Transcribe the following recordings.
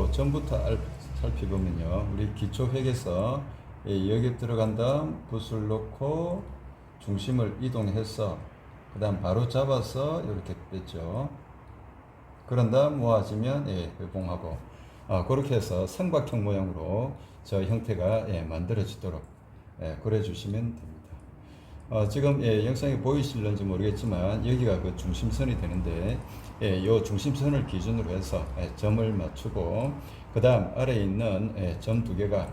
요 전부터 알- 살펴보면요. 우리 기초획에서 예, 여기 들어간 다음 붓을 놓고 중심을 이동해서 그 다음 바로 잡아서 이렇게 뺐죠. 그런 다음 모아지면 예, 회봉하고 아, 그렇게 해서 삼각형 모양으로 저 형태가 예, 만들어지도록 예, 그려 주시면 됩니다. 어, 지금 예, 영상이 보이실런지 모르겠지만 여기가 그 중심선이 되는데 예, 요 중심선을 기준으로 해서 예, 점을 맞추고 그 다음 아래에 있는 예, 점 두 개가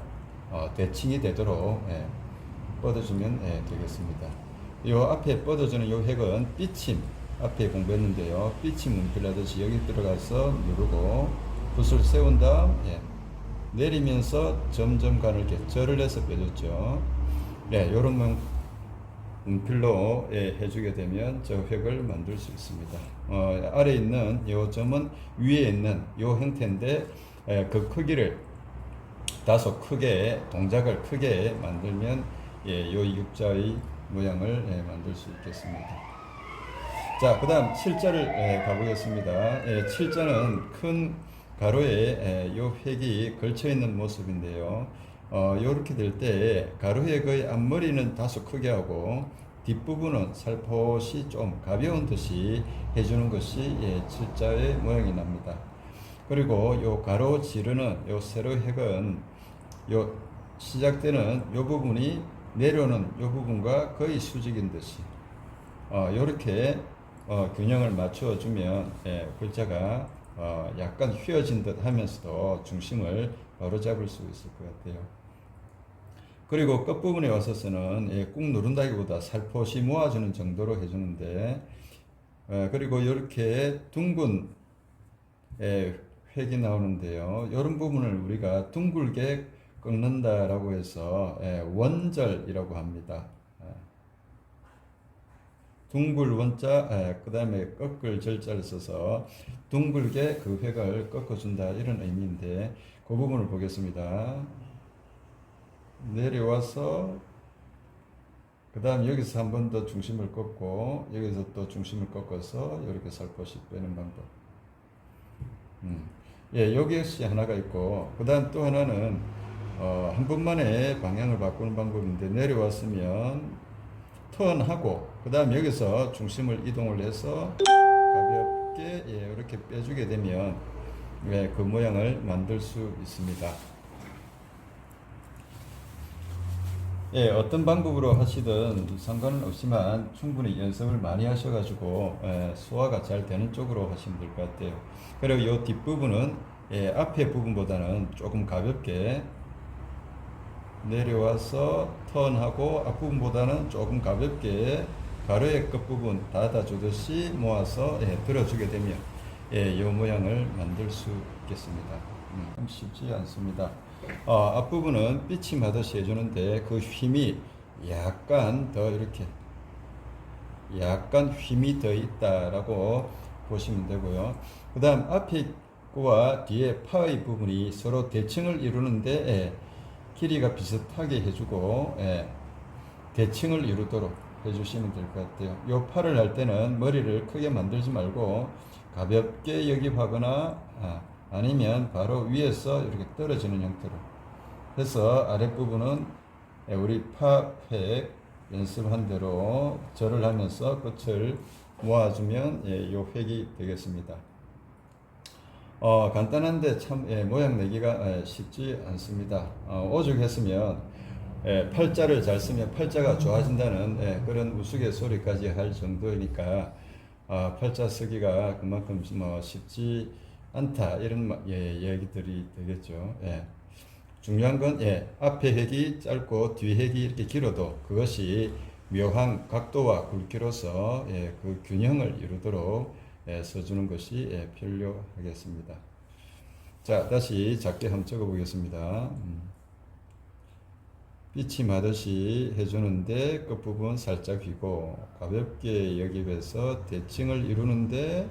어, 대칭이 되도록 예, 뻗어주면 예, 되겠습니다. 요 앞에 뻗어주는 요 획은 삐침 앞에 공부했는데요. 삐침 문필하듯이 여기 들어가서 누르고 붓을 세운 다음 예, 내리면서 점점 가늘게 절을 해서 빼줬죠. 네, 요런 필로 예, 해주게 되면 저 획을 만들 수 있습니다. 어, 아래 있는 요 점은 위에 있는 요 형태인데 예, 그 크기를 다소 크게 동작을 크게 만들면 예, 요 육자의 모양을 예, 만들 수 있겠습니다. 자, 그 다음 7자를 예, 가보겠습니다. 예, 7자는 큰 가로에 예, 요 획이 걸쳐 있는 모습인데요. 어, 요렇게 될 때 가로획의 앞머리는 다소 크게 하고 뒷부분은 살포시 좀 가벼운 듯이 해주는 것이 예, 7자의 모양이 납니다. 그리고 요 가로 지르는 요 세로 획은 요 시작되는 요 부분이 내려오는 요 부분과 거의 수직인 듯이 어, 요렇게 어, 균형을 맞춰 주면 예, 글자가 어, 약간 휘어진 듯 하면서도 중심을 바로 잡을 수 있을 것 같아요. 그리고 끝부분에 와서서는 예, 꾹 누른다기보다 살포시 모아주는 정도로 해주는데 어, 그리고 이렇게 둥근 예, 획이 나오는데요. 이런 부분을 우리가 둥글게 꺾는다라고 해서 예, 원절이라고 합니다. 예. 둥글 원자, 예, 그 다음에 꺾을 절자를 써서 둥글게 그 획을 꺾어준다 이런 의미인데 그 부분을 보겠습니다. 내려와서 그 다음 여기서 한 번 더 중심을 꺾고 여기서 또 중심을 꺾어서 이렇게 살포시 빼는 방법. 음. 예, 여기에 하나가 있고 그 다음 또 하나는 어, 한 번만에 방향을 바꾸는 방법인데 내려왔으면 턴하고 그 다음 여기서 중심을 이동을 해서 가볍게 예, 이렇게 빼주게 되면 예, 그 모양을 만들 수 있습니다. 예, 어떤 방법으로 하시든 상관은 없지만 충분히 연습을 많이 하셔가지고 예, 소화가 잘 되는 쪽으로 하시면 될 것 같아요. 그리고 이 뒷부분은 예, 앞에 부분보다는 조금 가볍게 내려와서 턴하고 앞부분보다는 조금 가볍게 가로의 끝부분 닫아주듯이 모아서 예, 들어주게 되면 예, 이 모양을 만들 수 있겠습니다. 음, 참 쉽지 않습니다. 어, 앞부분은 삐침하듯이 해주는데 그 힘이 약간 더 이렇게 약간 힘이 더 있다라고 보시면 되고요. 그 다음 앞에 거와 뒤에 파의 부분이 서로 대칭을 이루는데 예, 길이가 비슷하게 해주고 예, 대칭을 이루도록 해주시면 될 것 같아요. 요 팔을 할 때는 머리를 크게 만들지 말고 가볍게 여깁하거나 아, 아니면 바로 위에서 이렇게 떨어지는 형태로 해서 아랫부분은 예, 우리 파획 연습한 대로 절을 하면서 끝을 모아주면 예, 요 획이 되겠습니다. 어, 간단한데 참 예, 모양 내기가 예, 쉽지 않습니다. 어, 오죽했으면 예, 팔자를 잘 쓰면 팔자가 좋아진다는 예, 그런 우스갯소리까지 할 정도이니까 아, 팔자 쓰기가 그만큼 뭐 쉽지 않다 이런 마- 예, 얘기들이 되겠죠. 예. 중요한 건 예, 앞에 획이 짧고 뒤 획이 이렇게 길어도 그것이 묘한 각도와 굵기로서 예, 그 균형을 이루도록 예, 써주는 것이 예, 필요하겠습니다. 자, 다시 작게 한번 적어보겠습니다. 음. 삐침하듯이 해주는데 끝부분 살짝 휘고 가볍게 여깁해서 대칭을 이루는데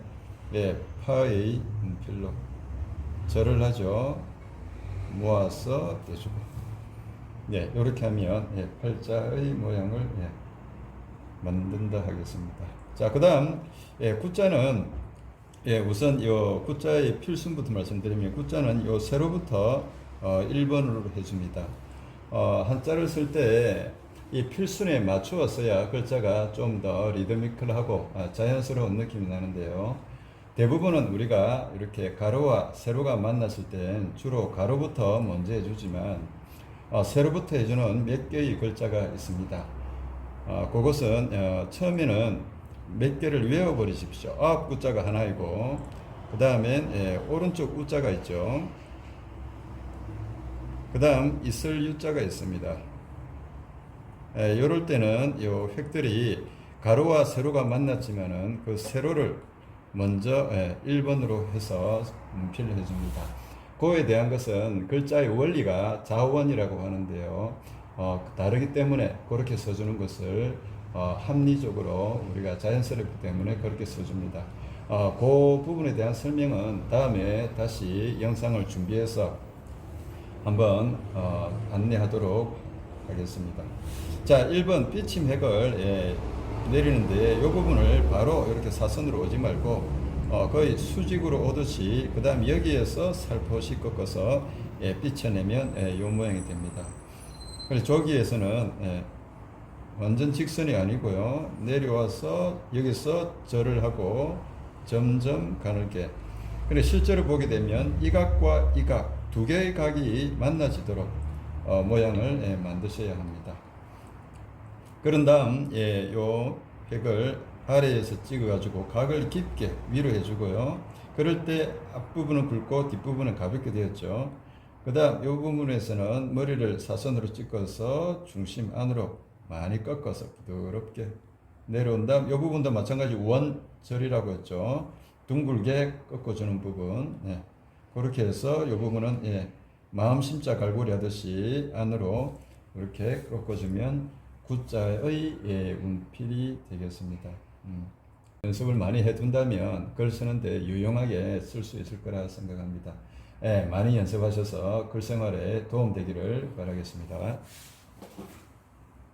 예, 파의 필로 절을 하죠. 모아서 떼주고 네, 이렇게 하면 예, 팔자의 모양을 예, 만든다 하겠습니다. 자, 그 다음 예, 구자는 예, 우선 요 구자의 필순부터 말씀드리면 구자는 요 세로부터 어, 1번으로 해줍니다. 어, 한자를 쓸 때 이 필순에 맞추어 써야 글자가 좀 더 리드미컬하고 아, 자연스러운 느낌이 나는데요. 대부분은 우리가 이렇게 가로와 세로가 만났을 땐 주로 가로부터 먼저 해주지만 어, 세로부터 해주는 몇 개의 글자가 있습니다. 어, 그것은 어, 처음에는 몇 개를 외워버리십시오. 앞 구자가 하나이고 그 다음엔 예, 오른쪽 우자가 있죠. 그 다음 있을 유자가 있습니다. 예, 이럴 때는 요 획들이 가로와 세로가 만났지만은 그 세로를 먼저 예, 1번으로 해서 문필을 해줍니다. 그에 대한 것은 글자의 원리가 자원이라고 하는데요. 어, 다르기 때문에 그렇게 써주는 것을 어, 합리적으로 우리가 자연스럽기 때문에 그렇게 써줍니다. 어, 그 부분에 대한 설명은 다음에 다시 영상을 준비해서 한번 어, 안내하도록 하겠습니다. 자, 1번 삐침 핵을 예, 내리는데 이 부분을 바로 이렇게 사선으로 오지 말고 어, 거의 수직으로 오듯이 그 다음 여기에서 살포시 꺾어서 예, 삐쳐내면 예, 이 모양이 됩니다. 그래서 저기에서는 예, 완전 직선이 아니고요. 내려와서 여기서 절을 하고 점점 가늘게. 근데 실제로 보게 되면 이 각과 이 각 두 개의 각이 만나지도록 어, 모양을 예, 만드셔야 합니다. 그런 다음 예, 요 획을 아래에서 찍어가지고 각을 깊게 위로 해주고요. 그럴 때 앞부분은 굵고 뒷부분은 가볍게 되었죠. 그 다음 이 부분에서는 머리를 사선으로 찍어서 중심 안으로 많이 꺾어서 부드럽게 내려온 다음 이 부분도 마찬가지 원절이라고 했죠. 둥글게 꺾어주는 부분. 네. 그렇게 해서 이 부분은 예, 마음 심자 갈고리 하듯이 안으로 이렇게 꺾어주면 구자의 예, 운필이 되겠습니다. 음. 연습을 많이 해둔다면 글 쓰는데 유용하게 쓸 수 있을 거라 생각합니다. 예, 많이 연습하셔서 글 생활에 도움 되기를 바라겠습니다.